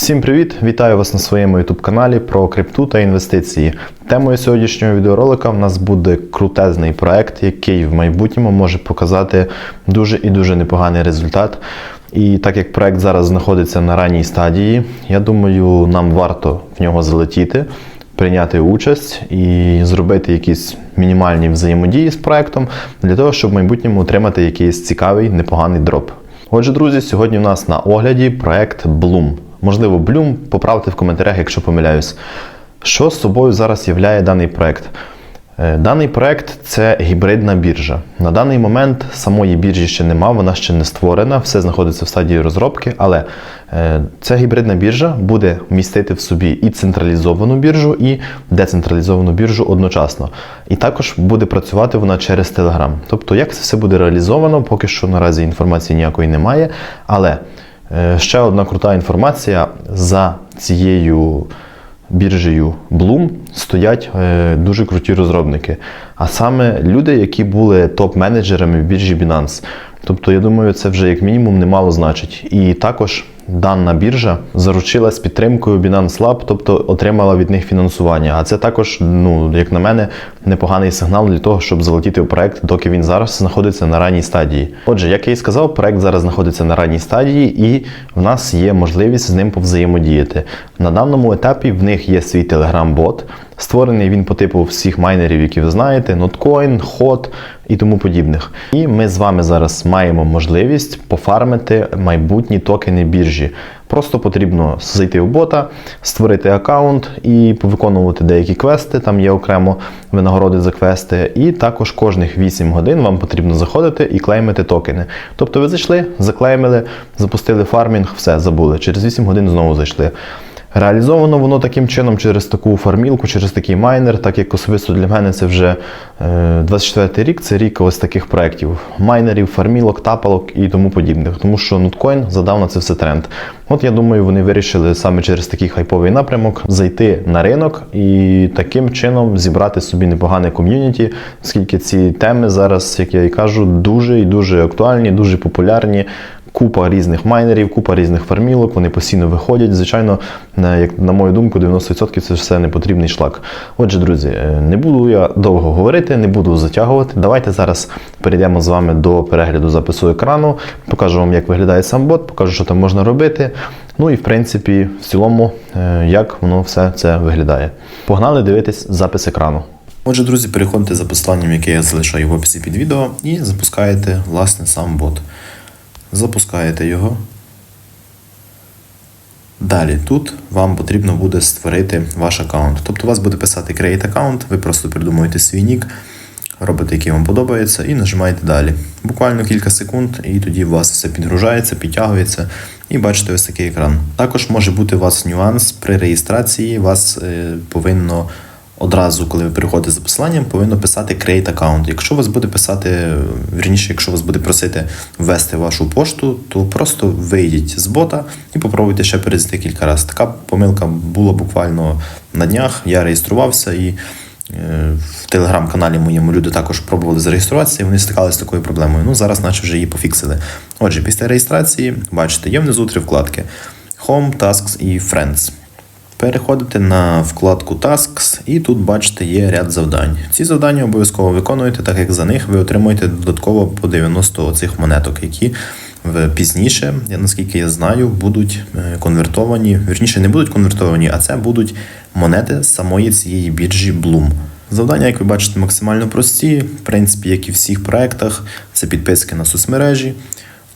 Всім привіт! Вітаю вас на своєму YouTube каналі про крипту та інвестиції. Темою сьогоднішнього відеоролика в нас буде крутезний проект, який в майбутньому може показати дуже і дуже непоганий результат. І так як проект зараз знаходиться на ранній стадії, я думаю, нам варто в нього залетіти, прийняти участь і зробити якісь мінімальні взаємодії з проектом для того, щоб в майбутньому отримати якийсь цікавий, непоганий дроп. Отже, друзі, сьогодні у нас на огляді проект Bloom. Можливо, Bloom, поправте в коментарях, якщо помиляюсь. Що з собою зараз являє даний проект? Е, Даний проект це гібридна біржа. На даний момент самої біржі ще нема, вона ще не створена, все знаходиться в стадії розробки, але е, ця гібридна біржа буде містити в собі і централізовану біржу, і децентралізовану біржу одночасно. І також буде працювати вона через Telegram. Тобто, як це все буде реалізовано, поки що наразі інформації ніякої немає. Але ще одна крута інформація за цією біржею Bloom стоять е, дуже круті розробники. А саме люди, які були топ-менеджерами в біржі Binance. Тобто, я думаю, це вже як мінімум немало значить. І також дана біржа заручилась підтримкою Binance Lab, тобто отримала від них фінансування. А це також, ну, як на мене, непоганий сигнал для того, щоб залетіти в проект, доки він зараз знаходиться на ранній стадії. Отже, як я і сказав, проект зараз знаходиться на ранній стадії, і в нас є можливість з ним повзаємодіяти. На даному етапі в них є свій Telegram-бот. Створений він по типу всіх майнерів, які ви знаєте, Notcoin, HOT і тому подібних. І ми з вами зараз маємо можливість пофармити майбутні токени біржі. Просто потрібно зайти в бота, створити аккаунт і повиконувати деякі квести. Там є окремо винагороди за квести. І також кожних 8 годин вам потрібно заходити і клеймити токени. Тобто ви зайшли, заклеймили, запустили фармінг, все забули. Через 8 годин знову зайшли. Реалізовано воно таким чином через таку фармілку, через такий майнер, так як особисто для мене це вже е, 24 рік, це рік ось таких проєктів. Майнерів, фармілок, тапалок і тому подібних. Тому що Nutcoin задав на це все тренд. От я думаю, вони вирішили саме через такий хайповий напрямок зайти на ринок і таким чином зібрати собі непогане ком'юніті, оскільки ці теми зараз, як я і кажу, дуже і дуже актуальні, дуже популярні. Купа різних майнерів, купа різних фармілок, вони постійно виходять. Звичайно, як на мою думку, 90% це все непотрібний шлак. Отже, друзі, е, не буду я довго говорити, не буду затягувати. Давайте зараз перейдемо з вами до перегляду запису екрану. Покажу вам, як виглядає сам бот, покажу, що там можна робити. Ну і в принципі, в цілому, е, як воно все це виглядає. Погнали дивитись запис екрану. Отже, друзі, переходьте за посиланням, яке я залишаю в описі під відео, і запускаєте власне сам бот. Запускаєте його. Далі тут вам потрібно буде створити ваш аккаунт. Тобто у вас буде писати Create Account, ви просто придумуєте свій нік, робите, який вам подобається, і нажимаєте далі. Буквально кілька секунд, і тоді у вас все підгружається, підтягується, і бачите ось такий екран. Також може бути у вас нюанс при реєстрації, вас е, повинно одразу, коли ви переходите за посиланням, повинно писати Create Account. Якщо вас буде писати, вірніше, якщо вас буде просити ввести вашу пошту, то просто вийдіть з бота і попробуйте ще перейти кілька разів. Така помилка була буквально на днях. Я реєструвався і. е, В телеграм-каналі моєму люди також пробували зареєструватися, і вони стикалися з такою проблемою. Ну, зараз, наче вже її пофіксили. Отже, після реєстрації, бачите, є внизу три вкладки: Home, Tasks і Friends. Переходите на вкладку Tasks, і тут бачите є ряд завдань. Ці завдання обов'язково виконуєте, так як за них ви отримуєте додатково по 90 оцих монеток, які пізніше, наскільки я знаю, будуть е, конвертовані. Вірніше не будуть конвертовані, а це будуть монети самої цієї біржі Bloom. Завдання, як ви бачите, максимально прості. В принципі, як і в всіх проектах, це підписки на соцмережі,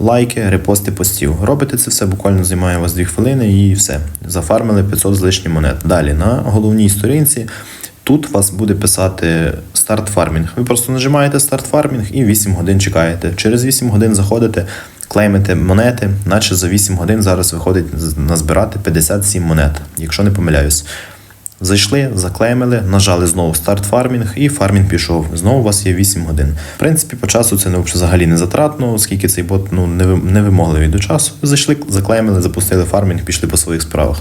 лайки, репости постів. Робите це все, буквально займає у вас 2 хвилини і все. Зафармили 500 з лишнім монет. Далі на головній сторінці. Тут вас буде писати старт фармінг. Ви просто нажимаєте старт фармінг і 8 годин чекаєте. Через 8 годин заходите, клеймите монети, наче за 8 годин зараз виходить назбирати 57 монет, якщо не помиляюсь. Зайшли, заклеймили, нажали знову старт фармінг, і фармінг пішов. Знову у вас є 8 годин. В принципі, по часу це не взагалі не затратно, оскільки цей бот ну, не вимогливий до часу. Зайшли, заклеймили, запустили фармінг, пішли по своїх справах.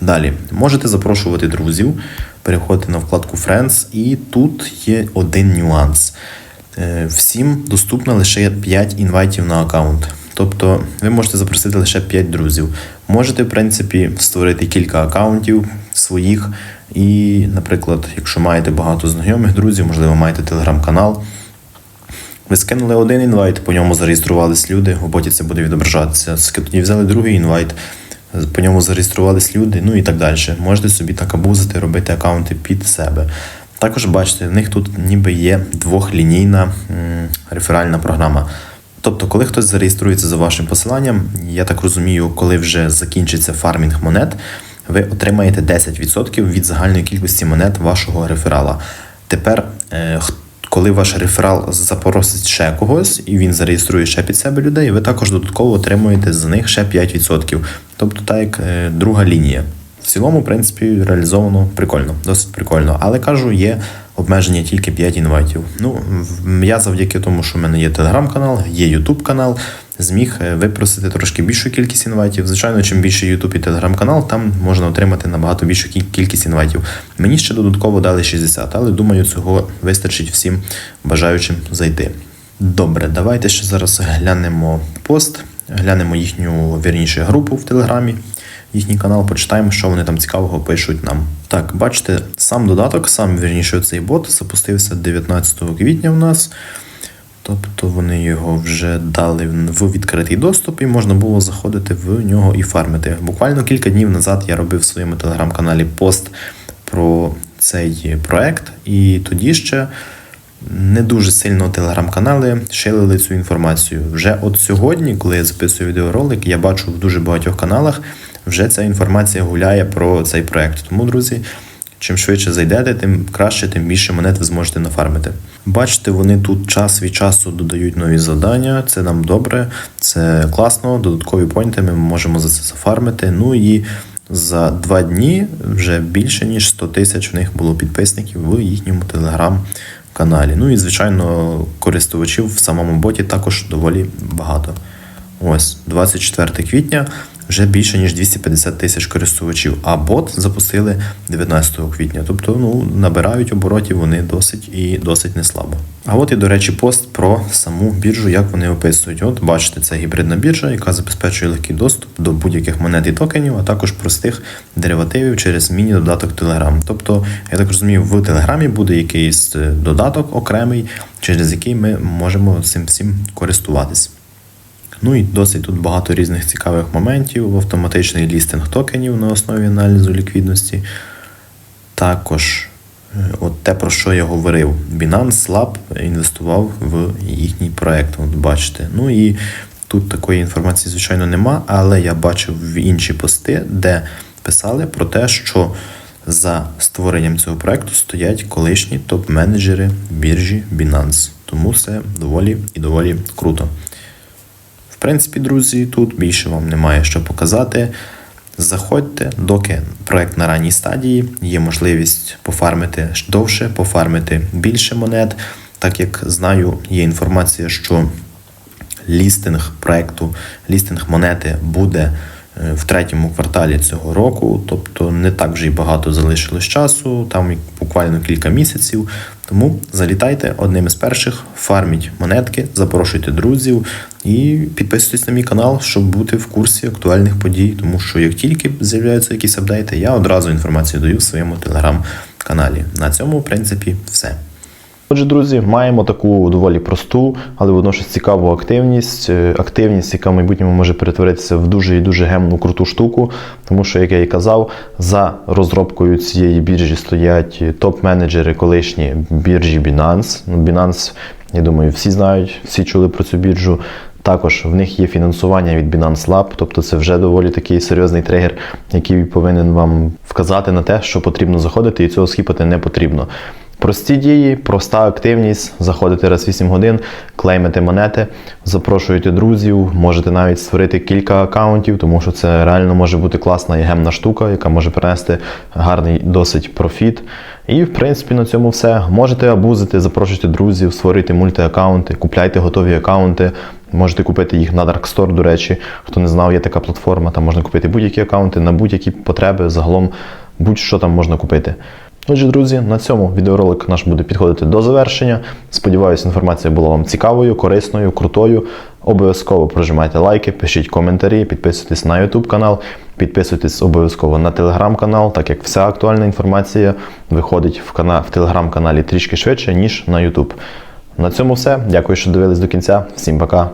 Далі можете запрошувати друзів, переходити на вкладку Friends, і тут є один нюанс. Е, Всім доступно лише 5 інвайтів на аккаунт. Тобто ви можете запросити лише 5 друзів. Можете, в принципі, створити кілька акаунтів своїх. І, наприклад, якщо маєте багато знайомих друзів, можливо, маєте телеграм-канал. Ви скинули один інвайт, по ньому зареєструвались люди, у боті це буде відображатися. Тоді взяли другий інвайт, по ньому зареєструвались люди, ну і так далі. Можете собі так абузити, робити акаунти під себе. Також бачите, в них тут ніби є двохлінійна реферальна програма. Тобто, коли хтось зареєструється за вашим посиланням, я так розумію, коли вже закінчиться фармінг монет, ви отримаєте 10% від загальної кількості монет вашого реферала. Тепер, е, коли ваш реферал запросить ще когось і він зареєструє ще під себе людей, ви також додатково отримуєте з них ще 5%. Тобто, так як е, друга лінія. В цілому, в принципі, реалізовано прикольно, досить прикольно. Але кажу, є обмеження тільки 5 інвайтів. Ну, я завдяки тому, що в мене є телеграм-канал, є Ютуб канал, зміг е, випросити трошки більшу кількість інвайтів. Звичайно, чим більше Ютуб і телеграм-канал, там можна отримати набагато більшу кількість інвайтів. Мені ще додатково дали 60, але думаю, цього вистачить всім бажаючим зайти. Добре, давайте ще зараз глянемо пост, глянемо їхню вірніше групу в Телеграмі, їхній канал, почитаємо, що вони там цікавого пишуть нам. Так, бачите, сам додаток, сам вірніше цей бот запустився 19 квітня в нас. Тобто вони його вже дали в відкритий доступ і можна було заходити в нього і фармити. Буквально кілька днів назад я робив в своєму телеграм-каналі пост про цей проект, і тоді ще не дуже сильно телеграм-канали шилили цю інформацію. Вже от сьогодні, коли я записую відеоролик, я бачу в дуже багатьох каналах вже ця інформація гуляє про цей проект. Тому, друзі, чим швидше зайдете, тим краще, тим більше монет ви зможете нафармити. Бачите, вони тут час від часу додають нові завдання. Це нам добре, це класно. Додаткові поінти ми можемо за це зафармити. Ну і за два дні вже більше ніж 100 тисяч в них було підписників в їхньому телеграм-каналі. Ну і звичайно, користувачів в самому боті також доволі багато. Ось 24 квітня вже більше ніж 250 тисяч користувачів, а бот запустили 19 квітня. Тобто, ну набирають оборотів вони досить і досить неслабо. А от і до речі, пост про саму біржу, як вони описують. От бачите, це гібридна біржа, яка забезпечує легкий доступ до будь-яких монет і токенів, а також простих деривативів через міні-додаток Telegram. Тобто, я так розумію, в Телеграмі буде якийсь е, додаток окремий, через який ми можемо цим всім користуватись. Ну і досить тут багато різних цікавих моментів, автоматичний лістинг токенів на основі аналізу ліквідності. Також, е, от те, про що я говорив, Binance Lab інвестував в їхній проект. От бачите. Ну і тут такої інформації, звичайно, нема, але я бачив в інші пости, де писали про те, що за створенням цього проекту стоять колишні топ-менеджери біржі Binance. Тому це доволі і доволі круто. Принципі, друзі, тут більше вам немає що показати. Заходьте, доки проект на ранній стадії, є можливість пофармити довше, пофармити більше монет. Так як знаю, є інформація, що лістинг проекту, лістинг монети буде е, в третьому кварталі цього року, тобто не так вже й багато залишилось часу, там буквально кілька місяців. Тому залітайте одним із перших, фарміть монетки, запрошуйте друзів і підписуйтесь на мій канал, щоб бути в курсі актуальних подій. Тому що як тільки з'являються якісь апдейти, я одразу інформацію даю в своєму телеграм-каналі. На цьому, в принципі, все. Отже, друзі, маємо таку доволі просту, але водночас цікаву активність. Е, Активність, яка в майбутньому може перетворитися в дуже і дуже гемну круту штуку. Тому що, як я і казав, за розробкою цієї біржі стоять топ-менеджери колишні біржі Binance. Ну, Binance, я думаю, всі знають, всі чули про цю біржу. Також в них є фінансування від Binance Lab, тобто це вже доволі такий серйозний тригер, який повинен вам вказати на те, що потрібно заходити, і цього скіпати не потрібно. Прості дії, проста активність, заходите раз 8 годин, клеймите монети, запрошуєте друзів, можете навіть створити кілька акаунтів, тому що це реально може бути класна і гемна штука, яка може принести гарний досить профіт. І в принципі на цьому все. Можете абузити, запрошуйте друзів, створити мультиаккаунти, купляйте готові акаунти. Можете купити їх на Dark Store, до речі. Хто не знав, є така платформа, там можна купити будь-які акаунти на будь-які потреби. Загалом будь-що там можна купити. Отже, друзі, на цьому відеоролик наш буде підходити до завершення. Сподіваюсь, інформація була вам цікавою, корисною, крутою. Обов'язково прожимайте лайки, пишіть коментарі, підписуйтесь на YouTube канал, підписуйтесь обов'язково на телеграм канал, так як вся актуальна інформація виходить в, кана- в телеграм-каналі трішки швидше, ніж на YouTube. На цьому все. Дякую, що дивились до кінця. Всім пока.